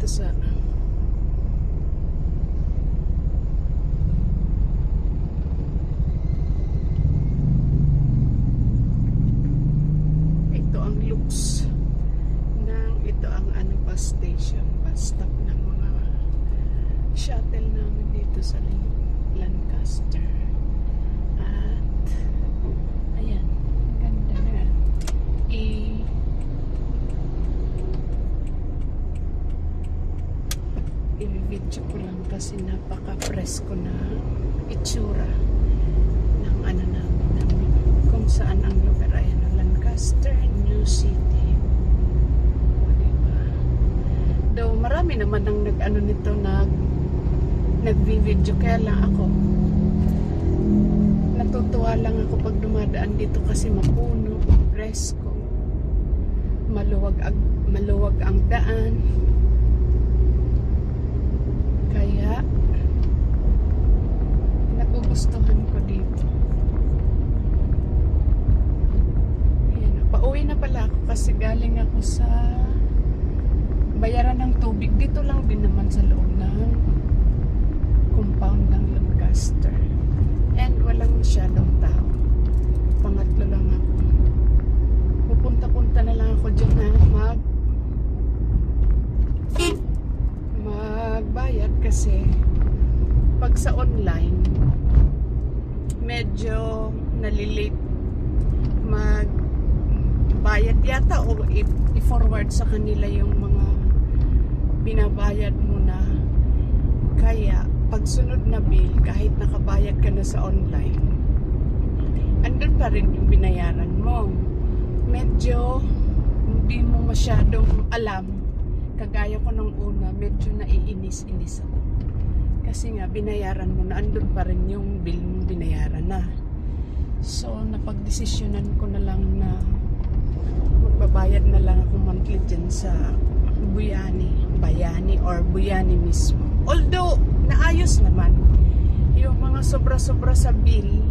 dito sa ito ang looks ng ito ang ano bus station bus stop ng mga shuttle namin dito sa Lan- Lancaster at ayan ang ganda na i i-video ko lang kasi napaka-presko na itsura ng ano namin ng kung saan ang lugar ay ano, Lancaster, New City. O, diba? Though marami naman ang nag-ano nito nag nagvi-video kaya lang ako natutuwa lang ako pag dumadaan dito kasi mapuno, presko maluwag maluwag ang daan kaya nagugustuhan ko dito. Ayan, pauwi na pala ako kasi galing ako sa bayaran ng tubig. Dito lang din naman sa loob ng compound ng Lancaster. And walang masyadong tao. Pangatlo lang ako pupunta-punta na lang ako dyan na mag magbayad kasi pag sa online medyo nalilate mag bayad yata o i-forward sa kanila yung mga binabayad mo na. Kaya pag sunod na bill kahit nakabayad ka na sa online andun pa rin yung binayaran mo. Medyo hindi mo masyadong alam. Kagaya ko nung una medyo naiinis-inis ako kasi nga binayaran mo na andun pa rin yung bill mo binayaran na. So napagdesisyonan ko na lang na magbabayad na lang ako monthly dyan sa Buyani Bayani or Buyani mismo. Although naayos naman. Yung mga sobra-sobra sa bill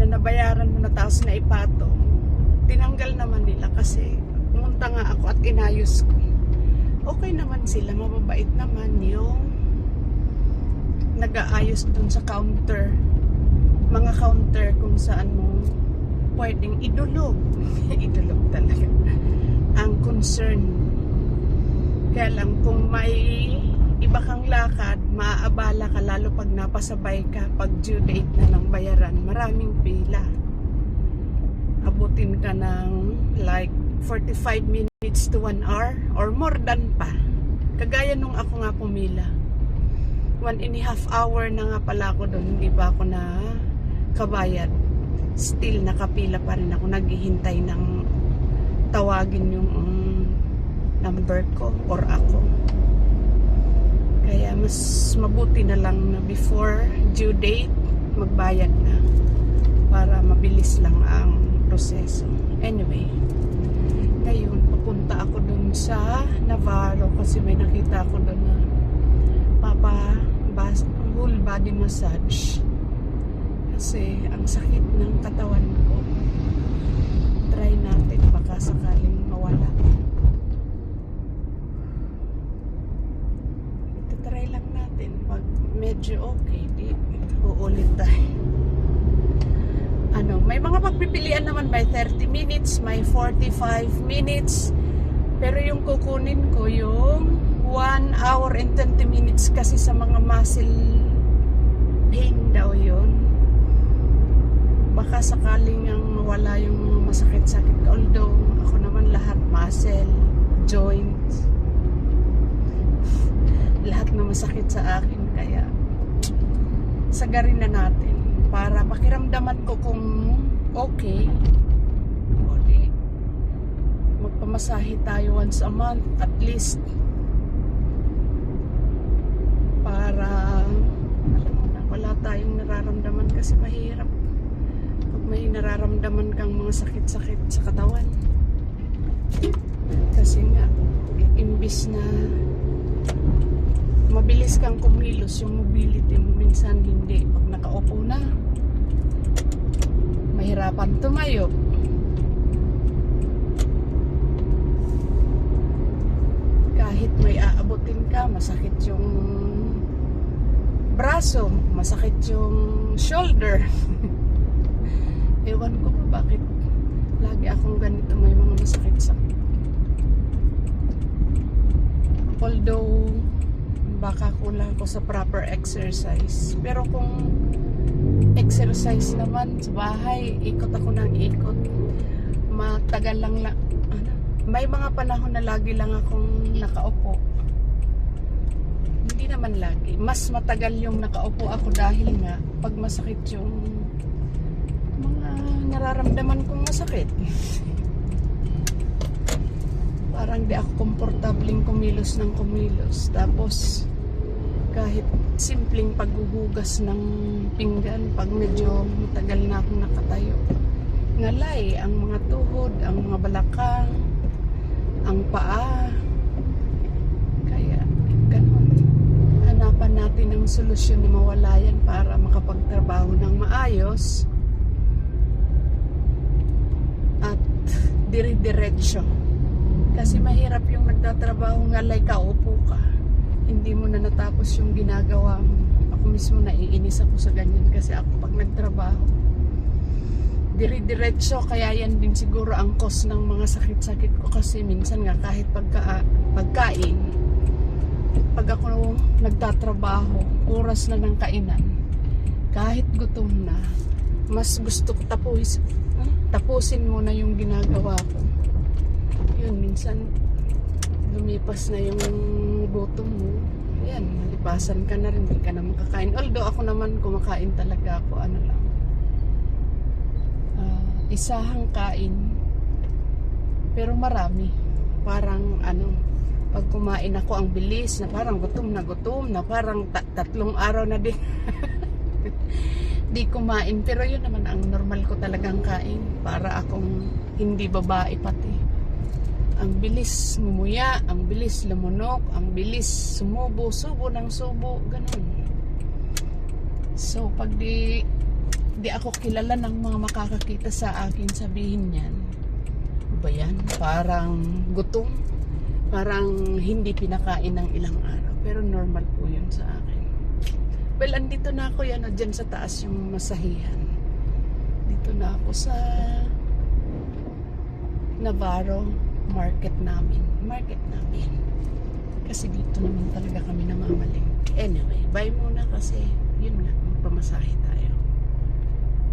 na nabayaran mo na tapos na ipatong tinanggal naman nila kasi pumunta nga ako at inayos ko. Okay naman sila mababait naman yung nag-aayos dun sa counter. Mga counter kung saan mo pwedeng idulog. Idulog talaga. Ang concern. Kaya lang kung may iba kang lakad maaabala ka lalo pag napasabay ka pag due date na ng bayaran maraming pila. Abutin ka ng like 45 minutes to 1 hour or more than pa. Kagaya nung ako nga pumila one and a half hour na nga pala ako doon. Hindi pa ako na kabayad. Still nakapila pa rin ako. Naghihintay ng tawagin yung um, number ko or ako. Kaya mas mabuti na lang na before due date magbayad na para mabilis lang ang proseso. Anyway ngayon papunta ako dun sa Navarro kasi may nakita ako dun na papa bas, whole body massage. Kasi ang sakit ng katawan ko try natin baka sakaling mawala. Ito try lang natin pag medyo okay di uulit tayo. Ano may mga pagpipilian naman may 30 minutes may 45 minutes. Pero yung kukunin ko yung 1 hour and 20 minutes kasi sa mga muscle pain daw yun. Baka sakaling ang mawala yung mga masakit-sakit although ako naman lahat muscle joints. Lahat na masakit sa akin kaya sagarin na natin para pakiramdaman ko kung okay. O di magpamasahe tayo once a month at least para alam mo na wala tayong nararamdaman kasi mahirap pag may nararamdaman kang mga sakit-sakit sa katawan. Kasi nga imbis na mabilis kang kumilos yung mobility mo minsan hindi. Pag nakaupo na mahirapan tumayo. Kahit may nabubunutin ka, masakit yung braso, masakit yung shoulder. Ewan ko ba bakit lagi akong ganito may mga masakit-sakit. Although, baka kulang ko sa proper exercise. Pero kung exercise naman sa bahay, ikot ako ng ikot. Matagal lang lang. Ano, may mga panahon na lagi lang akong nakaupo. Hindi naman lagi. Mas matagal yung nakaupo ako dahil nga pag masakit yung nararamdaman kong masakit. Parang di ako komportabling kumilos ng kumilos. Tapos kahit simpleng paghuhugas ng pinggan pag medyo matagal na akong nakatayo. Ngalay ang mga tuhod, ang mga balakang, ang paa. Kaya ganun. Natin ng solusyon na mawala yan para makapagtrabaho ng maayos at dire-diretso. Kasi mahirap yung nagtatrabaho ngalay ka, upo ka hindi mo na natapos yung ginagawa mo. Ako mismo naiinis ako sa ganyan kasi ako pag nagtrabaho, dire-diretso kaya yan din siguro ang cause ng mga sakit-sakit ko kasi minsan nga kahit pagka, pagkain, pag ako nagtatrabaho, oras na ng kainan, kahit gutom na, mas gusto ko tapus, tapusin mo na yung ginagawa ko. Yun, minsan lumipas na yung gutom mo. Yan, malipasan ka na rin, hindi ka na makakain. Although ako naman kumakain talaga ako, ano lang. ah, isahang kain. Pero marami. Parang ano, pag kumain ako ang bilis na parang gutom na gutom na parang ta- tatlong araw na din. di kumain pero yun naman ang normal ko talagang kain para akong hindi babae pati ang bilis ngumuya, ang bilis lumunok, ang bilis sumubo, subo ng subo, ganun. So, pag di, di ako kilala ng mga makakakita sa akin, sabihin niyan, "Ano ba yan? Parang gutom, parang hindi pinakain ng ilang araw. Pero normal po yun sa akin. Well, andito na ako yan, dyan sa taas yung masahihan. Dito na ako sa Navarro market namin. Market namin. Kasi dito naman talaga kami namamaling. Anyway, bye muna kasi yun nga, magpamasahe tayo.